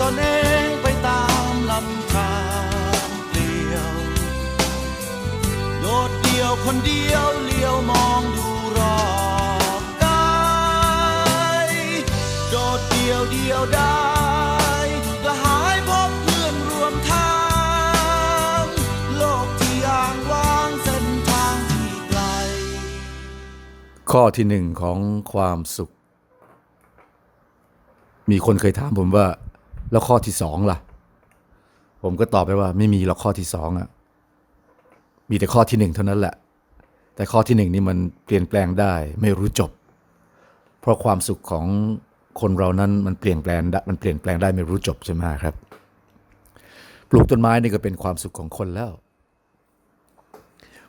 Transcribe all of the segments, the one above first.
ตนเองไปตามลำธารเปลี่ยว โดดเดี่ยวคนเดียวเลี้ยวมองดูรอบกายโดดเดี่ยวเดียวได้กระหายพบเพื่อนรวมทาง โลกที่อ่างว่างเส้นทางที่ไกล ข้อที่หนึ่งของความสุขมีคนเคยถามผมว่า แล้วข้อที่สองล่ะ ผมก็ตอบไปว่าไม่มีหรอกข้อที่สองอะมีแต่ข้อที่หนึ่งเท่านั้นแหละ แต่ข้อที่หนึ่งนี่มันเปลี่ยนแปลงได้ไม่รู้จบ เพราะความสุขของคนเรานั้นมันเปลี่ยนแปลงมันเปลี่ยนแปลงได้ไม่รู้จบใช่ไหมครับ ปลูกต้นไม้นี่ก็เป็นความสุขของคนแล้ว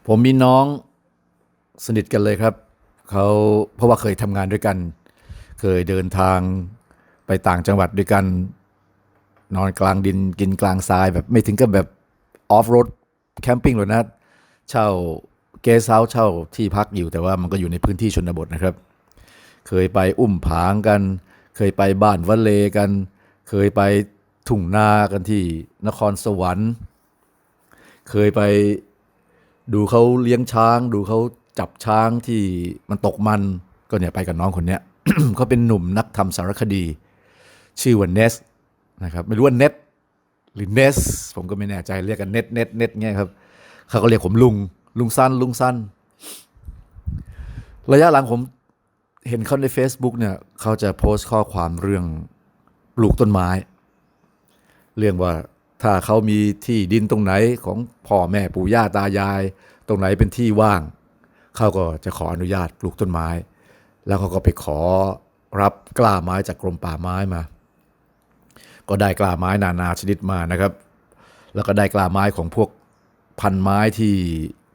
ผมมีน้องสนิทกันเลยครับเขาเพราะว่าเคยทำงานด้วยกัน เคยเดินทางไปต่างจังหวัดด้วยกัน นอนกลางดินกินกลางทรายแบบไม่ถึงกับแบบออฟโรดแคมปิ้งหรอกนะ เช่าเกสเฮาส์เช่าที่พักอยู่แต่ว่ามันก็อยู่ในพื้นที่ชนบทนะครับ เคยไปอุ้มผางกัน เคยไปบ้านวัดเลกัน เคยไปทุ่งนากันที่นครสวรรค์ เคยไปดูเขาเลี้ยงช้าง ดูเขาจับช้างที่มันตกมันก็เนี่ยไปกับน้องคนเนี้ยเขาเป็นหนุ่มนักทำสารคดี ชื่อว่าเนส นะครับไม่รู้ว่าเน็ตหรือเนสผมก็ไม่แน่ใจเรียกกันเน็ตเน็ตเน็ตเงี้ยครับเขาก็เรียกผมลุงลุงสั้นลุงสั้น ระยะหลังผมเห็นเขาใน Facebook เนี่ยเขาจะโพสต์ข้อความเรื่องปลูกต้นไม้ เรื่องว่าถ้าเขามีที่ดินตรงไหนของพ่อแม่ปู่ย่าตายาย ตรงไหนเป็นที่ว่าง เขาก็จะขออนุญาตปลูกต้นไม้ แล้วเขาก็ไปขอรับกล้าไม้จากกรมป่าไม้มา ก็ได้กล้าไม้นานาชนิดมานะครับ แล้วก็ได้กล้าไม้ของพวกพันไม้ที่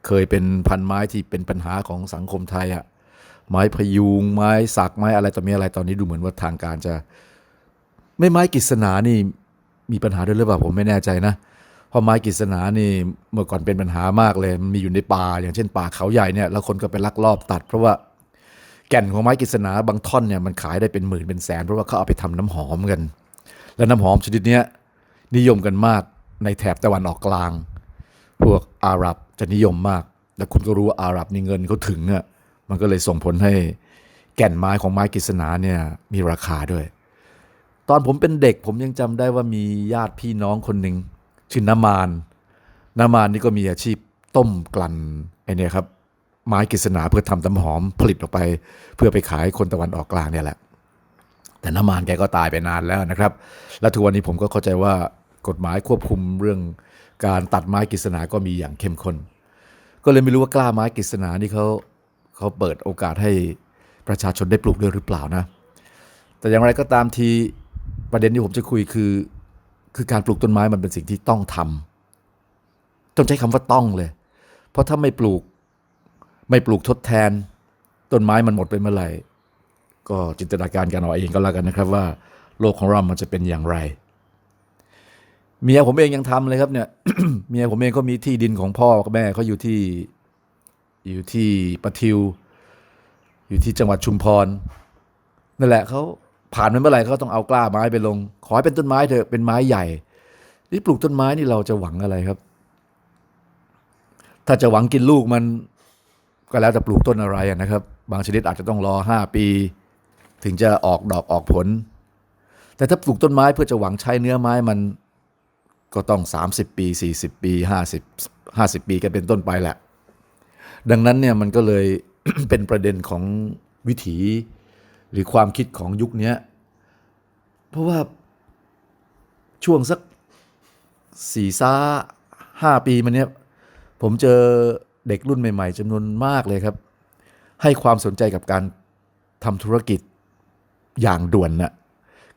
เคยเป็นพันไม้ที่เป็นปัญหาของสังคมไทยอะไม้พยุงไม้สักไม้อะไรต่อมีอะไรตอนนี้ดูเหมือนว่าทางการจะไม่ไม้กฤษณานี่มีปัญหาด้วยหรือเปล่าผมไม่แน่ใจนะเพราะไม้กฤษณานี่เมื่อก่อนเป็นปัญหามากเลยมันมีอยู่ในป่า อย่างเช่นป่าเขาใหญ่เนี่ยแล้วคนก็ไปลักลอบตัด เพราะว่าแก่นของไม้กฤษณาบางท่อนเนี่ยมันขายได้เป็นหมื่นเป็นแสนเพราะว่าเขาเอาไปทำน้ำหอมกัน และน้ำหอมชนิดนี้นิยมกันมากในแถบตะวันออกกลาง พวกอาหรับจะนิยมมากและคุณก็รู้ว่าอาหรับนี่เงินเขาถึงอะมันก็เลยส่งผลให้แก่นไม้ของไม้กฤษณาเนี่ยมีราคาด้วย ตอนผมเป็นเด็กผมยังจำได้ว่ามีญาติพี่น้องคนหนึ่งชื่อน้ำมานน้ำมานนี่ก็มีอาชีพต้มกลั่นไอเนี่ยครับไม้กฤษณาเพื่อทำน้ำหอมผลิตออกไป เพื่อไปขายคนตะวันออกกลางเนี่ยแหละ แต่น้ำมานแกก็ตายไปนานแล้วนะครับ แล้วทุกวันนี้ผมก็เข้าใจว่ากฎหมายควบคุมเรื่องการตัดไม้กฤษณาก็มีอย่างเข้มข้น ก็เลยไม่รู้ว่ากล้าไม้กฤษณานี่เขาเขาเปิดโอกาสให้ประชาชนได้ปลูกด้วยหรือเปล่านะ แต่อย่างไรก็ตามทีประเด็นที่ผมจะคุยคือ คือการปลูกต้นไม้มันเป็นสิ่งที่ต้องทำต้องใช้คำว่าต้องเลย เพราะถ้าไม่ปลูกไม่ปลูกทดแทน ต้นไม้มันหมดไปเมื่อไหร่ ก็จินตนาการกันเอาเองก็แล้วกันนะครับว่าโลกของเรามันจะเป็นอย่างไร เมียผมเองยังทำเลยครับเนี่ยเมียผมเองก็มีที่ดินของพ่อกับแม่เขาอยู่ที่อยู่ที่ปะทิว อยู่ที่จังหวัดชุมพรนั่นแหละเขาผ่านไปเมื่อไหร่เขาต้องเอากล้าไม้ไปลง ขอให้เป็นต้นไม้เถอะเป็นไม้ใหญ่นี่ปลูกต้นไม้นี่เราจะหวังอะไรครับ ถ้าจะหวังกินลูกมันก็แล้วแต่ปลูกต้นอะไรนะครับ บางชนิดอาจจะต้องรอห้าปี ถึงจะออกดอกออกผล แต่ถ้าปลูกต้นไม้เพื่อจะหวังใช้เนื้อไม้มันก็ต้อง 30 ปี 40 ปี 50 50 ปีกันเป็นต้นไปแหละ ดังนั้นเนี่ยมันก็เลยเป็นประเด็นของวิถีหรือความคิดของยุคนี้เพราะว่าช่วงสักสี่ซ่าห้าปีมาเนี้ยผมเจอเด็กรุ่นใหม่ ๆจำนวนมากเลยครับ ให้ความสนใจกับการทำธุรกิจ อย่างด่วนน่ะ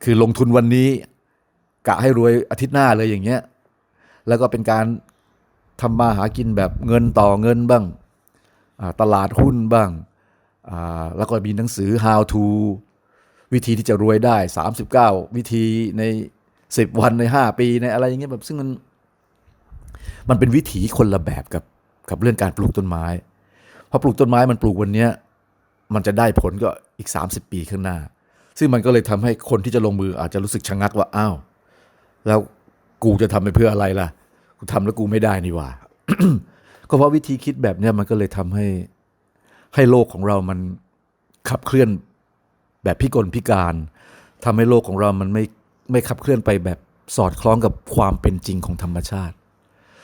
คือลงทุนวันนี้กะให้รวยอาทิตย์หน้าเลยอย่างเงี้ย แล้วก็เป็นการทำมาหากินแบบเงินต่อเงินบ้าง ตลาดหุ้นบ้าง แล้วก็มีหนังสือ how to วิธีที่จะรวยได้ 39 วิธีใน 10 วันใน 5 ปีในอะไรอย่างเงี้ยแบบซึ่งมัน มันเป็นวิถีคนละแบบกับกับเรื่องการปลูกต้นไม้พอปลูกต้นไม้มันปลูกวันเนี้ยมันจะได้ผลก็อีก 30 ปีข้างหน้า ซึ่งมันก็เลยทำให้คนที่จะลงมืออาจจะรู้สึกชะงักว่าอ้าวแล้วกูจะทำไปเพื่ออะไรล่ะ กูทำแล้วกูไม่ได้นี่ว่า ก็เพราะวิธีคิดแบบเนี้ยมันก็เลยทำให้ให้โลกของเรามันขับเคลื่อนแบบพิกลพิการทำให้โลกของเรามันไม่ไม่ขับเคลื่อนไปแบบสอดคล้องกับความเป็นจริงของธรรมชาติ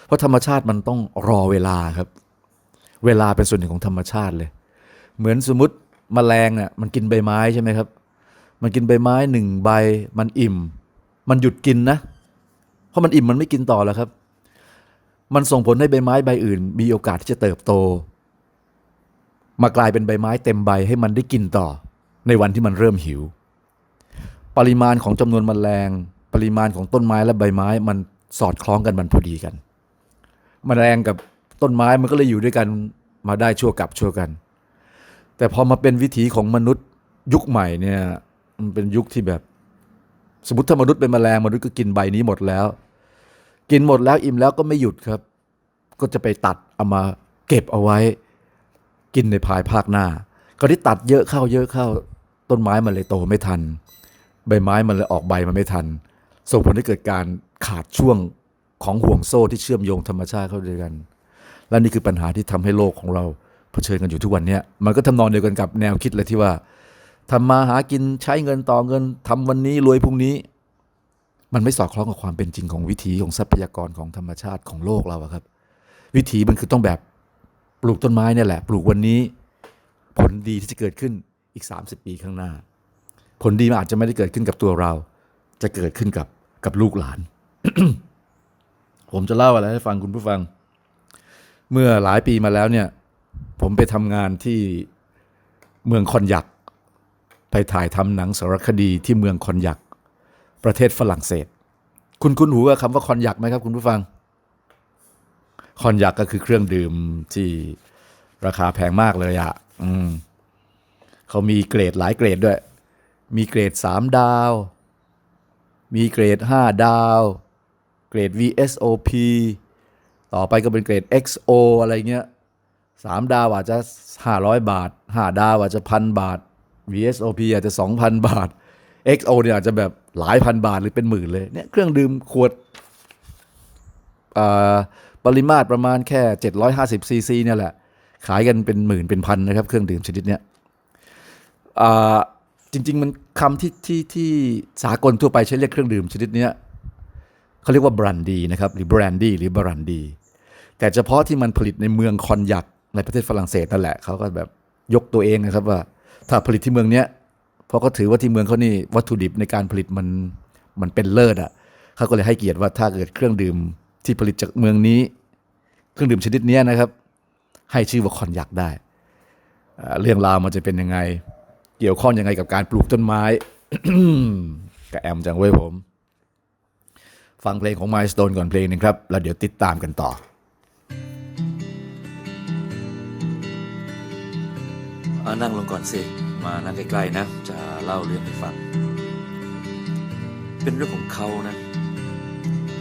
เพราะธรรมชาติมันต้องรอเวลาครับ เวลาเป็นส่วนหนึ่งของธรรมชาติเลย เหมือนสมมติมแมลงน่ะมันกินใบไม้ใช่ไหมครับ มันกินใบไม้หนึ่งใบ มันอิ่ม มันหยุดกินนะ เพราะมันอิ่มมันไม่กินต่อแล้วครับ มันส่งผลให้ใบไม้ใบอื่น มีโอกาสที่จะเติบโต มากลายเป็นใบไม้เต็มใบให้มันได้กินต่อ ในวันที่มันเริ่มหิว ปริมาณของจำนวนมแมลง ปริมาณของต้นไม้และใบไม้ มันสอดคล้องกันมันพอดีกันมแมลงกับต้นไม้มันก็เลยอยู่ด้วยกันมาได้ชั่วกับชั่วกัน แต่พอมาเป็นวิถีของมนุษย์ยุคใหม่เนี่ย มันเป็นยุคที่แบบ สมมติถ้ามนุษย์เป็นแมลงมนุษย์ก็กินใบนี้หมดแล้ว กินหมดแล้วอิ่มแล้วก็ไม่หยุดครับ ก็จะไปตัดเอามาเก็บเอาไว้ กินในภายภาคหน้าก็ที่ตัดเยอะเข้าเยอะเข้าต้นไม้มันเลยโตไม่ทัน ใบไม้มันเลยออกใบมาไม่ทัน ส่งผลให้เกิดการขาดช่วงของห่วงโซ่ที่เชื่อมโยงธรรมชาติเข้าด้วยกัน และนี่คือปัญหาที่ทำให้โลกของเราเผชิญกันอยู่ทุกวันนี้มันก็ทำนองเดียวกันกับแนวคิดเลยที่ว่า ทำมาหากินใช้เงินต่อเงินทำวันนี้รวยพรุ่งนี้ มันไม่สอดคล้องกับความเป็นจริงของวิถีของทรัพยากรของธรรมชาติของโลกเราครับ วิถีมันคือต้องแบบปลูกต้นไม้เนี่ยแหละ ปลูกวันนี้ ผลดีที่จะเกิดขึ้นอีก 30 ปีข้างหน้า ผลดีมันอาจจะไม่ได้เกิดขึ้นกับตัวเรา จะเกิดขึ้นกับกับลูกหลาน ผมจะเล่าอะไรให้ฟังคุณผู้ฟัง เมื่อหลายปีมาแล้วเนี่ย ผมไปทำงานที่เมืองคอนยัก ไปถ่ายทำหนังสารคดีที่เมืองคอนยัก ประเทศฝรั่งเศส คุณคุณหูกับคำว่าคอนยักไหมครับคุณผู้ฟัง คอนยักก็คือเครื่องดื่มที่ราคาแพงมากเลยอะ่ะอืมเขามีเกรดหลายเกรดด้วย มีเกรดสามดาว มีเกรดห้าดาว เกรด VSOP ต่อไปก็เป็นเกรด XO อะไรเงี้ยสามดาวอาจจะห้าร้อยบาทห้าดาวอาจจะพันบาท VSOP อาจจะสองพันบาท XO เนี่ยอาจจะแบบหลายพันบาทหรือเป็นหมื่นเลยเนี่ยเครื่องดื่มขวดปริมาตรประมาณแค่ 750ซีซีเนี่ยแหละ ขายกันเป็นหมื่นเป็นพันนะครับ เครื่องดื่มชนิดเนี้ยจริง ๆ มันคำที่ที่ที่สากลทั่วไปใช้เรียกเครื่องดื่มชนิดเนี้ยเขาเรียกว่าบรันดีนะครับหรือบรันดีหรือบรันดีแต่เฉพาะที่มันผลิตในเมืองคอนยักในประเทศฝรั่งเศสนั่นแหละเขาก็แบบยกตัวเองนะครับว่า ถ้าผลิตที่เมืองเนี้ยเพราะเขาถือว่าที่เมืองเขานี่วัตถุดิบในการผลิตมันมันเป็นเลิศอะเขาก็เลยให้เกียรติว่าถ้าเกิดเครื่องดื่มที่ผลิตจากเมืองนี้ เครื่องดื่มชนิดนี้นะครับ ให้ชื่อว่าคอนยักได้ เรื่องราวมันจะเป็นยังไง เกี่ยวข้องยังไงกับการปลูกต้นไม้กับแอมจังเว้ยผม ฟังเพลงของ Milestone ก่อนเพลงหนึงครับ แล้วเดี๋ยวติดตามกันต่อ เอานั่งลงก่อนสิ มานั่งใกล้ๆนะ จะเล่าเรื่องให้ฟัง เป็นเรื่องของเขานะ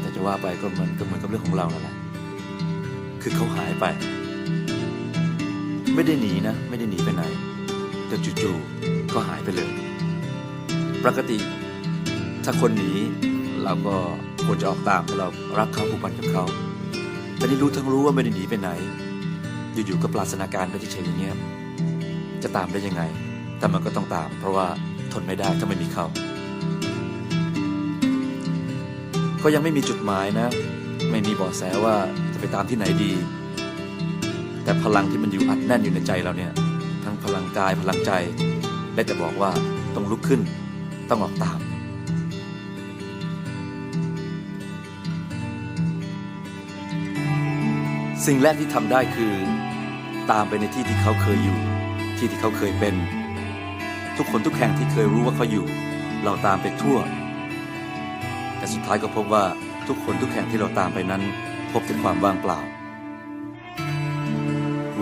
แต่จะว่าไปก็เหมือนก็เหมือนกับเรื่องของเรานั่นแหละ คือเขาหายไป ไม่ได้หนีนะ ไม่ได้หนีไปไหน แต่จู่ๆก็หายไปเลย ปกติ ถ้าคนหนีเราก็ควรจะออกตามเพราะเรารักเขาผูกพันกับเขา แต่นี่รู้ทั้งรู้ว่าไม่ได้หนีไปไหน อยู่ๆก็ปราศนาการไปเฉยๆอย่างเงี้ย จะตามได้ยังไง แต่มันก็ต้องตาม เพราะว่าทนไม่ได้ถ้าไม่มีเขาก็ยังไม่มีจุดหมายนะ ไม่มีเบาะแสว่าจะไปตามที่ไหนดี แต่พลังที่มันอยู่อัดแน่นอยู่ในใจเราเนี่ย ทั้งพลังกายพลังใจ ได้แต่บอกว่าต้องลุกขึ้น ต้องออกตามสิ่งแรกที่ทำได้คือ ตามไปในที่ที่เขาเคยอยู่ ที่ที่เขาเคยเป็น ทุกคนทุกแห่งที่เคยรู้ว่าเขาอยู่ เราตามไปทั่ว แต่สุดท้ายก็พบว่าทุกคนทุกแห่งที่เราตามไปนั้น พบแต่ความว่างเปล่า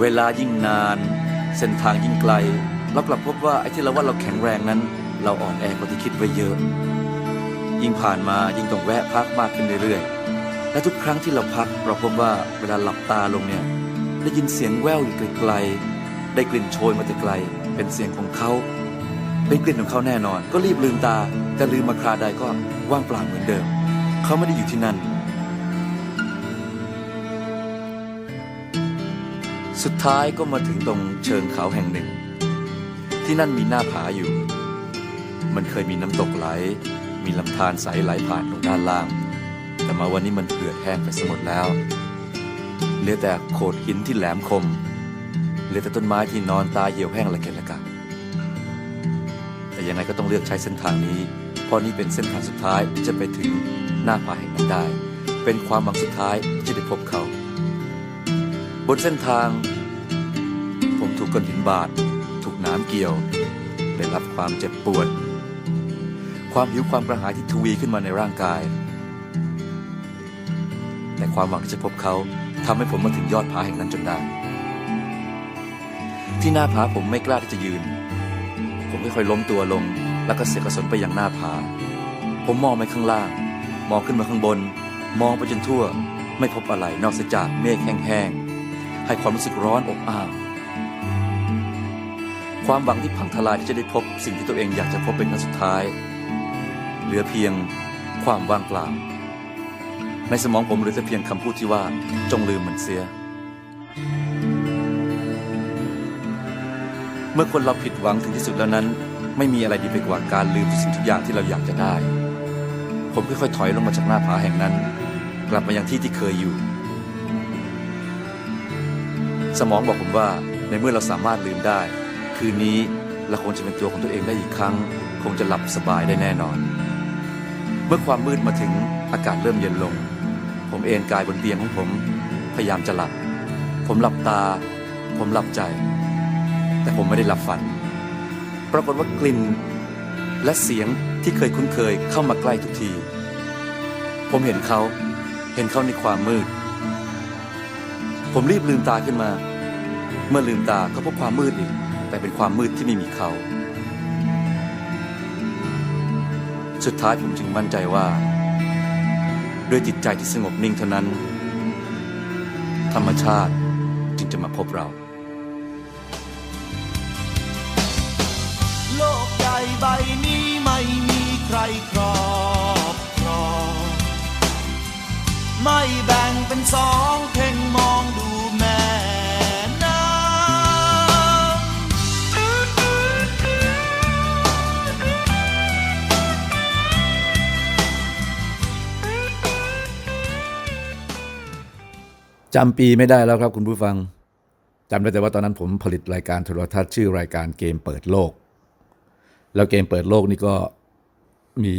เวลายิ่งนาน เส้นทางยิ่งไกล เรากลับพบว่าไอ้ที่เราว่าเราแข็งแรงนั้น เราอ่อนแอกว่าที่คิดไว้เยอะ ยิ่งผ่านมายิ่งต้องแวะพักมากขึ้นเรื่อยๆและทุกครั้งที่เราพักเราพบว่าเวลาหลับตาลงเนี่ยได้ยินเสียงแว่วอยู่ไกลๆ ได้กลิ่นโชยมาแต่ไกล เป็นเสียงของเขา เป็นกลิ่นของเขาแน่นอน ก็รีบลืมตา แต่ลืมมาคราใดก็ว่างเปล่าเหมือนเดิม เขาไม่ได้อยู่ที่นั่น สุดท้ายก็มาถึงตรงเชิงเขาแห่งหนึ่ง ที่นั่นมีหน้าผาอยู่ มันเคยมีน้ำตกไหล มีลำธารใสไหลผ่านลงด้านล่าง แต่มาวันนี้มันเหือดแห้งไปสมดแล้วเหลือแต่โขดหินที่แหลมคม เหลือแต่ต้นไม้ที่นอนตายเหี่ยวแห้งละเกะละกะแต่ยังไงก็ต้องเลือกใช้เส้นทางนี้ เพราะนี่เป็นเส้นทางสุดท้ายที่จะไปถึงหน้าผาแห่งนั้นได้ เป็นความหวังสุดท้ายที่จะได้พบเขา บนเส้นทาง ผมถูกก้อนหินบาดถูกน้ำเกี่ยว ได้รับความเจ็บปวด ความหิวความกระหายที่ทวีขึ้นมาในร่างกาย แต่ความหวังที่จะพบเขาทำให้ผมมาถึงยอดผาแห่งนั้นจนได้ ที่หน้าผาผมไม่กล้าที่จะยืน ผมค่อยๆล้มตัวลง แล้วก็เสียกระสนไปยังหน้าผา ผมมองไปข้างล่าง มองขึ้นมาข้างบน มองไปจนทั่ว ไม่พบอะไรนอกจากเมฆแห้งๆ ให้ความรู้สึกร้อนอบอ้าว ความหวังที่พังทลายที่จะได้พบสิ่งที่ตัวเองอยากจะพบเป็นครั้งสุดท้าย เหลือเพียงความว่างเปล่า ในสมองผมเหลือแต่เพียงคำพูดที่ว่าจงลืมมันเสีย มื่อคนเราผิดหวังถึงที่สุดแล้วนั้น ไม่มีอะไรดีไปกว่าการลืมทุกสิ่งทุกอย่างที่เราอยากจะได้ ผมค่อยๆถอยลงมาจากหน้าผาแห่งนั้น กลับมายังที่ที่เคยอยู่ สมองบอกผมว่าในเมื่อเราสามารถลืมได้ คืนนี้เราคงจะเป็นตัวของตัวเองได้อีกครั้ง คงจะหลับสบายได้แน่นอน เมื่อความมืดมาถึงอากาศเริ่มเย็นลง ผมเอนกายบนเตียงของผม พยายามจะหลับ ผมหลับตา ผมหลับใจ แต่ผมไม่ได้หลับฝัน ปรากฏว่ากลิ่น และเสียงที่เคยคุ้นเคยเข้ามาใกล้ทุกที ผมเห็นเขา เห็นเขาในความมืด ผมรีบลืมตาขึ้นมา เมื่อลืมตาก็พบความมืดอีก แต่เป็นความมืดที่ไม่มีเขา สุดท้ายผมจึงมั่นใจว่า ด้วยจิตใจที่สงบนิ่งเท่านั้น ธรรมชาติจึงจะมาพบเรา โลกใหญ่ใบนี้ไม่มีใครครอบครองไม่แบ่งเป็นสองเพ่งมองดูแม่น้ำจำปีไม่ได้แล้วครับคุณผู้ฟังจำได้แต่ว่าตอนนั้นผมผลิตรายการโทรทัศน์ชื่อรายการเกมเปิดโลก แล้วเกมเปิดโลกนี่ก็มี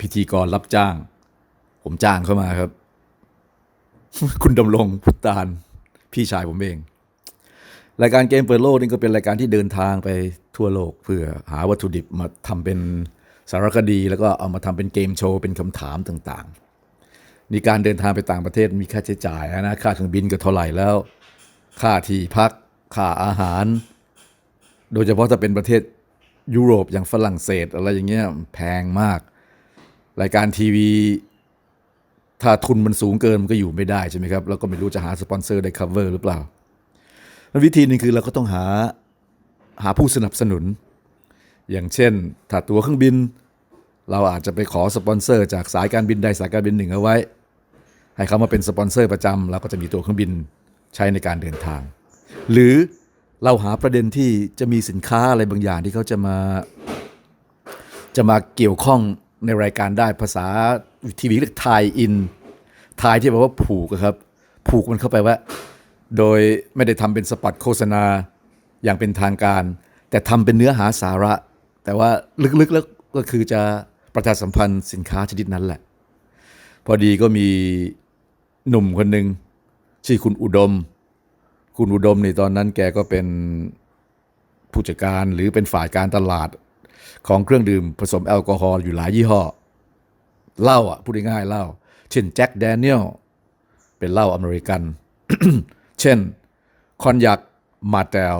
พิธีกรรับจ้าง ผมจ้างเข้ามาครับ คุณดำรงพุตานพี่ชายผมเอง รายการเกมเปิดโลกนี่ก็เป็นรายการที่เดินทางไปทั่วโลก เพื่อหาวัตถุดิบมาทำเป็นสารคดี แล้วก็เอามาทำเป็นเกมโชว์ เป็นคำถามต่างๆนี่การเดินทางไปต่างประเทศมีค่าใช้จ่ายนะค่าเครื่องบินก็เท่าไหร่แล้ว ค่าที่พักค่าอาหาร โดยเฉพาะถ้าเป็นประเทศ ยุโรปอย่างฝรั่งเศสอะไรอย่างเงี้ยแพงมาก รายการทีวี ถ้าทุนมันสูงเกินมันก็อยู่ไม่ได้ใช่ไหมครับ แล้วก็ไม่รู้จะหาสปอนเซอร์ได้ cover หรือเปล่าวิธีหนึงคือเราก็ต้องหาหาผู้สนับสนุน อย่างเช่นถ้าตั๋วเครื่องบิน เราอาจจะไปขอสปอนเซอร์จากสายการบินใดสายการบินหนึ่งเอาไว้ ให้เขามาเป็นสปอนเซอร์ประจำเราก็จะมีตั๋วเครื่องบินใช้ในการเดินทาง หรือ เราหาประเด็นที่จะมีสินค้าอะไรบางอย่างที่เขาจะมา จะมาเกี่ยวข้องในรายการได้ภาษาทีวีเรียกทายอินทายที่แปลว่าผูกครับ ผูกมันเข้าไปว่า โดยไม่ได้ทำเป็นสปอตโฆษณาอย่างเป็นทางการ แต่ทำเป็นเนื้อหาสาระ แต่ว่าลึกๆแล้วก็คือจะประชาสัมพันธ์สินค้าชนิดนั้นแหละ พอดีก็มีหนุ่มคนหนึ่งชื่อคุณอุดม คุณอุดมในตอนนั้นแกก็เป็นผู้จัดการหรือเป็นฝ่ายการตลาดของเครื่องดื่มผสมแอลกอฮอล์อยู่หลายยี่ห้อเหล้าอะพูดง่ายๆเหล้าเช่นแจ็คแดเนียลเป็นเหล้าอเมริกัน เช่นคอนยักมาเตล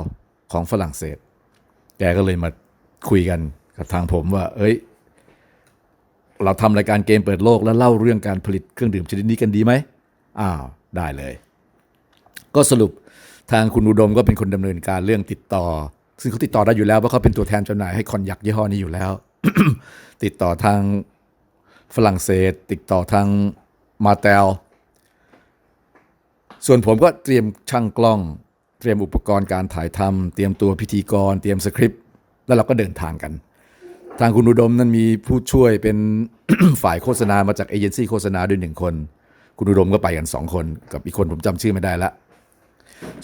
ของฝรั่งเศส แกก็เลยมาคุยกันกับทางผมว่า เอ้ย เราทำรายการเกมเปิดโลกแล้วเล่าเรื่องการผลิตเครื่องดื่มชนิดนี้กันดีไหมอ้าว ได้เลย ก็สรุป ทางคุณอุดมก็เป็นคนดำเนินการเรื่องติดต่อ ซึ่งเขาติดต่อได้อยู่แล้วเพราะเขาเป็นตัวแทนจำหน่ายให้คอนยักยี่ห้อนี้อยู่แล้ว ติดต่อทางฝรั่งเศส ติดต่อทางมาเตลส่วนผมก็เตรียมช่างกล้อง เตรียมอุปกรณ์การถ่ายทำเตรียมตัวพิธีกร เตรียมสคริปต์แล้วเราก็เดินทางกัน ทางคุณอุดมนั้นมีผู้ช่วยเป็นฝ่ายโฆษณามาจากเอเจนซี่โฆษณาด้วยหนึ่งคน คุณอุดมก็ไปกันสองคน กับอีกคนผมจำชื่อไม่ได้ละ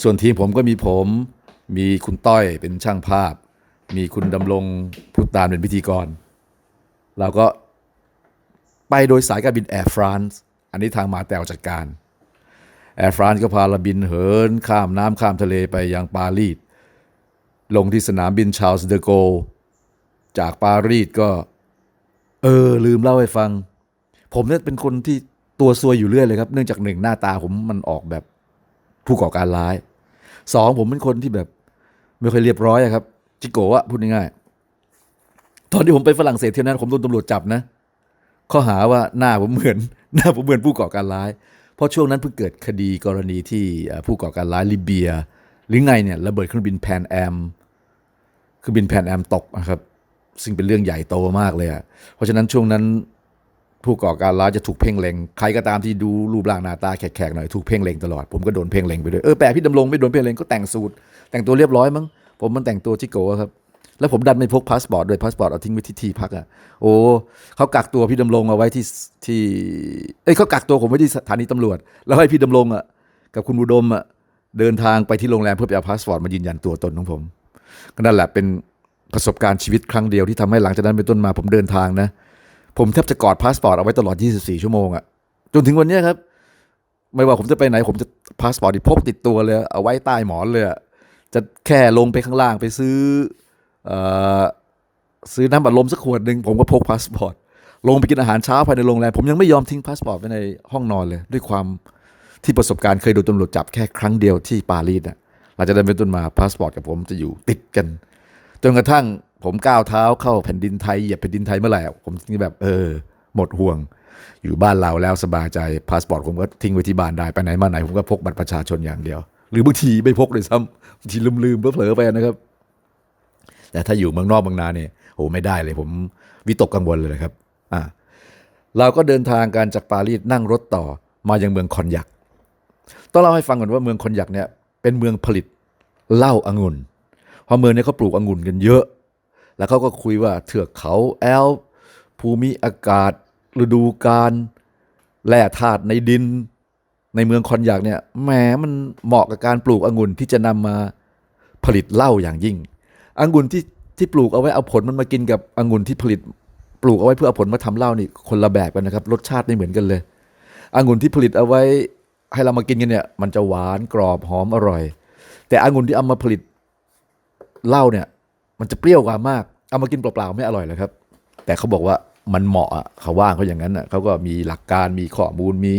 ส่วนทีมผมก็มีผม มีคุณต้อยเป็นช่างภาพ มีคุณดำรงพุตานเป็นพิธีกร เราก็ไปโดยสายการบินแอร์ฟรานซ์อันนี้ทางมาแตวจัดการแอร์ฟรานซ์ก็พาเราบินเหิน ข้ามน้ำข้ามทะเลไปยังปารีสลงที่สนามบินชาลส์เดอโกจากปารีสก็ เออ ลืมเล่าให้ฟัง ผมเนี่ยเป็นคนที่ตัวซวยอยู่เรื่อยเลยครับ เนื่องจากหนึ่งหน้าตาผมมันออกแบบ ผู้ก่อการร้ายสองผมเป็นคนที่แบบ ไม่ค่อยเรียบร้อยครับ จิโกะพูดง่ายๆตอนที่ผมไปฝรั่งเศสเที่ยวนั้นผมโดนตำรวจจับนะข้อหาว่าหน้าผมเหมือน หน้าผมเหมือนผู้ก่อการร้าย เพราะช่วงนั้นเพิ่งเกิดคดีกรณีที่ผู้ก่อการร้ายลิเบีย หรือไงเนี่ยระเบิดเครื่องบินแพนแอมเครื่องบินแพนแอมตกนะครับซึ่งเป็นเรื่องใหญ่โตมากเลยอะเพราะฉะนั้นช่วงนั้น ผู้ก่อการร้ายจะถูกเพ่งเล็ง ใครก็ตามที่ดูรูปร่างหน้าตาแขกๆหน่อยถูกเพ่งเล็งตลอด ผมก็โดนเพ่งเล็งไปด้วย เออแปลพี่ดำรงไม่โดนเพ่งเล็งก็แต่งสูตร แต่งตัวเรียบร้อยมั้ง ผมมันแต่งตัวจิโก้ครับ แล้วผมดันไม่พกพาสปอร์ตด้วยพาสปอร์ตเอาทิ้งไว้ที่ที่พักอะ โอ้เขากักตัวพี่ดำรงเอาไว้ที่ที่ เอ้ยเขากักตัวผมไว้ที่สถานีตำรวจ แล้วให้พี่ดำรงอะกับคุณอุดมอะเดินทางไปที่โรงแรมเพื่อไปเอาพาสปอร์ตมายืนยันตัวตนของผมก็นั่นแหละเป็นประสบการณ์ชีวิตครั้งเดียวที่ทำให้หลังจากนั้นเป็นต้นมาผมเดินทางนะ ผมแทบจะกอดพาสปอร์ตเอาไว้ตลอด 24 ชั่วโมงอะจนถึงวันนี้ครับ ไม่ว่าผมจะไปไหน ผมจะพาสปอร์ตที่พกติดตัวเลย เอาไว้ใต้หมอนเลย จะแค่ลงไปข้างล่างไปซื้ออซื้อน้ำบัดลมสักขวดหนึ่งผมก็พกพาสปอร์ตลงไปกินอาหารเช้าภายในโรงแรมผมยังไม่ยอมทิ้งพาสปอร์ตไว้ในห้องนอนเลย ด้วยความที่ประสบการณ์เคยโดนตำรวจจับแค่ครั้งเดียวที่ปารีสอะหลังจากนั้นเป็นต้นมาพาสปอร์ตกับผมจะอยู่ติดกัน จนกระทั่ง ผมก้าวเท้าเข้าแผ่นดินไทยเหยียบแผ่นดินไทยเมื่อไหร่ผมแบบเออ หมดห่วง อยู่บ้านเราแล้วสบายใจพาสปอร์ตผมก็ทิ้งไว้ที่บ้านได้ไปไหนมาไหนผมก็พกบัตรประชาชนอย่างเดียว หรือบางทีไม่พกเลยซ้ำบางทีลืมๆเผลอๆไปนะครับ แต่ถ้าอยู่เมืองนอกเมืองนาเนี่ยโอ้ไม่ได้เลยผมวิตกกังวลเลยนะครับอ่าเราก็เดินทางการจากปารีสนั่งรถต่อมายังเมืองคอนยักต้องเล่าให้ฟังก่อนว่าเมืองคอนยักเนี่ยเป็นเมืองผลิตเหล้าองุ่นเพราะเมืองนี้เขาปลูกองุ่นกันเยอะ แล้วเขาก็คุยว่าเทือกเขาแอลภูมิอากาศ ฤดูกาลแร่ธาตุในดิน ในเมืองคอนยักเนี่ยแหมมันเหมาะกับการปลูกองุ่นที่จะนำมาผลิตเหล้าอย่างยิ่งองุ่นที่ที่ปลูกเอาไว้เอาผลมันมากินกับองุ่นที่ผลิตปลูกเอาไว้เพื่อเอาผลมาทำเหล้านี่คนละแบบกันนะครับ รสชาติไม่เหมือนกันเลยองุ่นที่ผลิตเอาไว้ให้เรามากินกันเนี่ย มันจะหวานกรอบหอมอร่อย แต่องุ่นที่เอามาผลิตเหล้าเนี่ย มันจะเปรี้ยวกว่ามาก เอามากินเปล่าๆไม่อร่อยเลยครับ แต่เขาบอกว่ามันเหมาะอะเขาว่างเขาอย่างนั้นอะเขาก็มีหลักการมีข้อมูลมี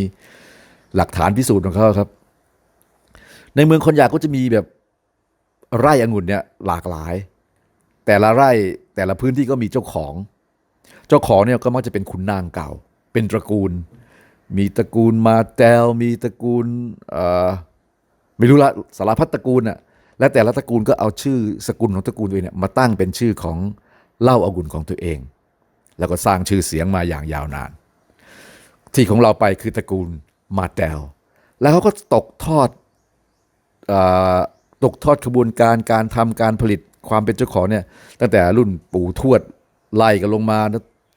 หลักฐานพิสูจน์ของเขาครับ ในเมืองคนอยากก็จะมีแบบไร่องุ่นเนี่ยหลากหลาย แต่ละไร่แต่ละพื้นที่ก็มีเจ้าของ เจ้าของเนี่ยก็มักจะเป็นขุนนางเก่า เป็นตระกูล มีตระกูลมาแตลมีตระกูลเอ่อไม่รู้ละสารพัดตระกูลน่ะ และแต่ละตระกูลก็เอาชื่อสกุลของตระกูลตัวเองเนี่ยมาตั้งเป็นชื่อของเล้าอากุ่นของตัวเอง แล้วก็สร้างชื่อเสียงมาอย่างยาวนาน ที่ของเราไปคือตระกูลมาแตลแล้วเขาก็ตกทอดอตกทอดขบวนการการทำการผลิตความเป็นเจ้าของเนี่ยตั้งแต่รุ่นปู่ทวดไล่กันลงมา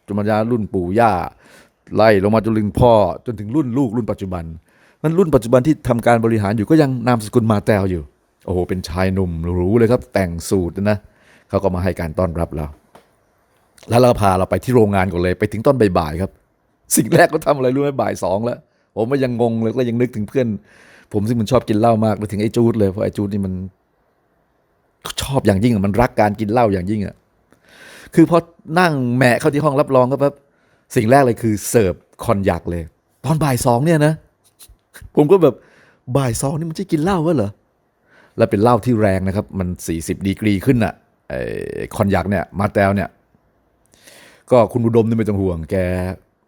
จนมารุ่นปู่ย่า ไล่ลงมาจนถึงพ่อ จนถึงรุ่นลูกรุ่นปัจจุบันมันรุ่นปัจจุบันที่ทำการบริหารอยู่ก็ยังนามสกุลมาแตลอยู่ โอ้โหเป็นชายหนุ่มหรูเลยครับ แต่งสูทนะเขาก็มาให้การต้อนรับเรา แล้วเราพาเราไปที่โรงงานก่อนเลย ไปถึงตอนบ่ายๆครับ สิ่งแรกก็ทำอะไรรู้ไหมบ่ายสองแล้วผมก็ยังงงเลยก็ยังนึกถึงเพื่อน ผมซึ่งมันชอบกินเหล้ามากนึกถึงไอ้จูดเลยเพราะไอ้จูดนี่มันชอบอย่างยิ่งอะมันรักการกินเหล้าอย่างยิ่งอะคือพอนั่งแหมะเข้าที่ห้องรับรองก็แบบสิ่งแรกเลยคือเสิร์ฟคอนยักเลย ตอนบ่ายสองเนี่ยนะ ผมก็แบบบ่ายสองนี่มันจะกินเหล้าวะเหรอ แล้วเป็นเหล้าที่แรงนะครับ มัน 40 ดีกรีขึ้นอะไอ้คอนยักเนี่ยมาแตลเนี่ย ก็คุณอุดมนี่ไม่ต้องห่วง แก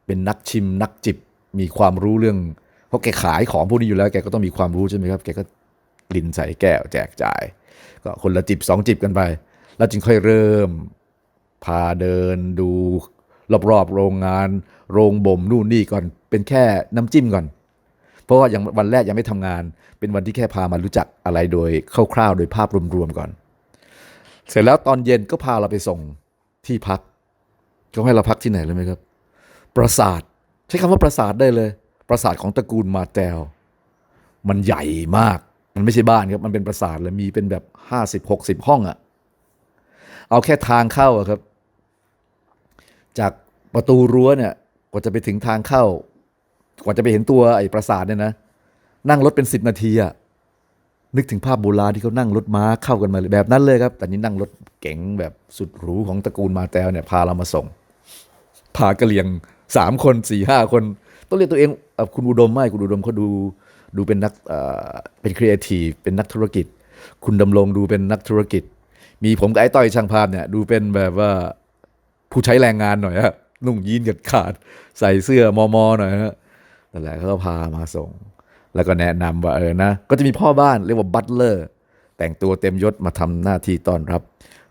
เป็นนักชิมนักจิบมีความรู้เรื่องเพราะแกขายของพวกนี้อยู่แล้ว แกก็ต้องมีความรู้ใช่ไหมครับ แกก็ลินใส่แก้วแจกจ่าย ก็คนละจิบสองจิบกันไป แล้วจึงค่อยเริ่ม พาเดินดูรอบๆโรงงาน โรงบ่มนู่นนี่ก่อน เป็นแค่น้ำจิ้มก่อน เพราะว่าย่างวันแรกยังไม่ทำงาน เป็นวันที่แค่พามารู้จักอะไรโดยคร่าวๆโดยภาพรวมๆก่อน เสร็จแล้วตอนเย็นก็พาเราไปส่งที่พักเขาให้เราพักที่ไหนเลยไหมครับ ปราสาท ใช้คำว่าปราสาทได้เลย ปราสาทของตระกูลมาแตวมันใหญ่มาก มันไม่ใช่บ้านครับ มันเป็นปราสาทเลยมีเป็นแบบห้าสิบหกสิบห้องอะเอาแค่ทางเข้าอะครับ จากประตูรั้วเนี่ยกว่าจะไปถึงทางเข้า กว่าจะไปเห็นตัวไอ้ปราสาทเนี่ยนะ นั่งรถเป็นสิบนาทีอะนึกถึงภาพโบราณที่เขานั่งรถม้าเข้ากันมาเลยแบบนั้นเลยครับ แต่นี้นั่งรถเก๋งแบบสุดหรูของตระกูลมาแตวเนี่ยพาเรามาส่ง พากระเลียงสามคนสี่ห้าคน ต้องเรียกตัวเองอคุณอุดมไม่คุณอุดมเขาดูดูเป็นนักเอ่อเป็นครีเอทีฟเป็นนักธุรกิจ คุณดำรงดูเป็นนักธุรกิจ มีผมกับไอ้ต้อยช่างภาพเนี่ยดูเป็นแบบว่าผู้ใช้แรงงานหน่อยฮะนุ่งยีนกัดขาด ใส่เสื้อมอมอหน่อยฮะ นั่นแหละเขาก็พามาส่ง แล้วก็แนะนำว่าเออนะ ก็จะมีพ่อบ้านเรียกว่าบัตเลอร์แต่งตัวเต็มยศมาทำหน้าที่ต้อนรับ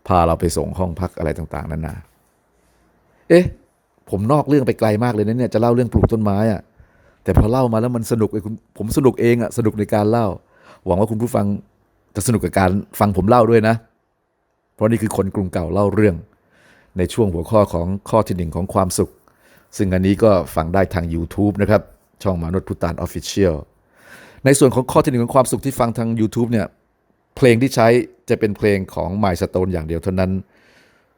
พาเราไปส่งห้องพักอะไรต่างๆนานาเอ๊ะ ผมนอกเรื่องไปไกลมากเลยนะเนี่ยจะเล่าเรื่องปลูกต้นไม้อะแต่พอเล่ามาแล้วมันสนุกเลยคุณผมสนุกเองอะสนุกในการเล่า หวังว่าคุณผู้ฟังจะสนุกกับการฟังผมเล่าด้วยนะ เพราะนี่คือคนกรุงเก่าเล่าเรื่อง ในช่วงหัวข้อของข้อที่หนึ่งของความสุข ซึ่งอันนี้ก็ฟังได้ทาง YouTube นะครับ ช่องมานษย์พุตานออฟฟิเชียลในส่วนของข้อที่หนึ่งของความสุขที่ฟังทาง YouTube เนี่ยเพลงที่ใช้จะเป็นเพลงของ My Stone อย่างเดียวเท่านั้น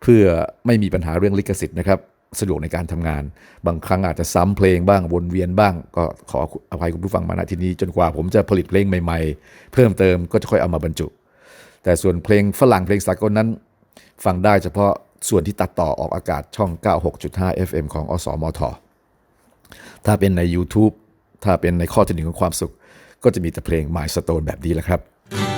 เพื่อไม่มีปัญหาเรื่องลิขสิทธิ์นะครับสะดวกในการทำงาน บางครั้งอาจจะซ้ำเพลงบ้างวนเวียนบ้าง ก็ขออภัยคุณผู้ฟังมาณที่นี้ จนกว่าผมจะผลิตเพลงใหม่ๆ เพิ่มเติมก็จะค่อยเอามาบรรจุ แต่ส่วนเพลงฝรั่งเพลงสากลนั้น ฟังได้เฉพาะส่วนที่ตัดต่อออกอากาศช่อง 96.5 FM ของอสมท ถ้าเป็นใน YouTube ถ้าเป็นในข้อที่หนึ่งของความสุข ก็จะมีแต่เพลง My Stone แบบนี้แหละครับ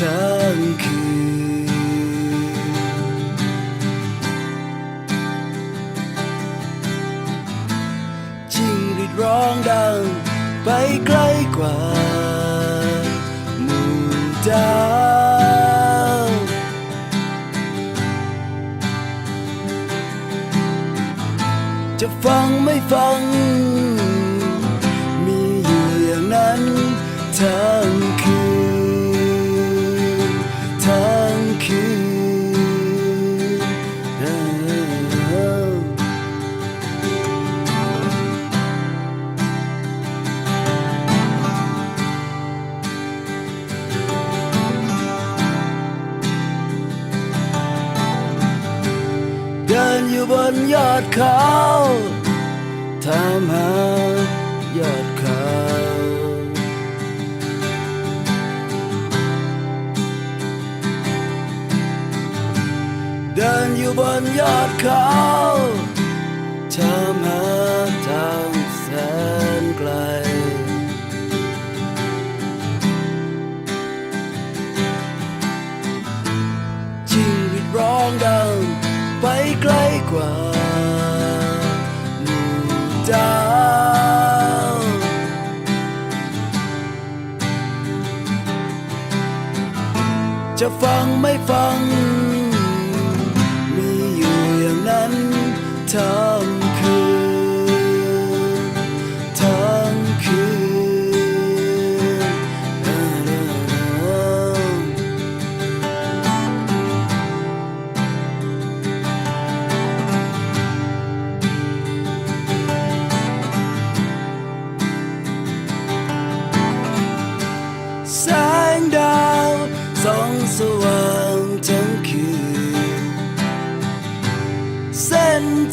ทั้งคืนจิงหรีดร้องดังไปไกลกว่าหมู่ดาวจะฟังไม่ฟัง นอยู่บนยอดเขาถามหายอดเขาเดินอยู่บนยอดเขาถามหาทางแสนไกล กว่าหมู่ดาวจะฟังไม่ฟัง มีอยู่อย่างนั้นทั้ง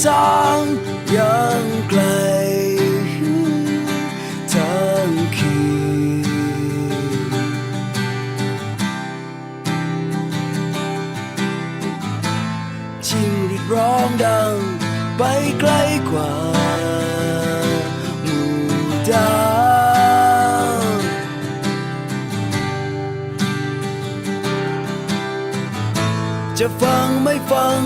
ทางยังไกลทางคีชิงริดร้องดังไปไกลกว่ามูดาวจะฟังไม่ฟัง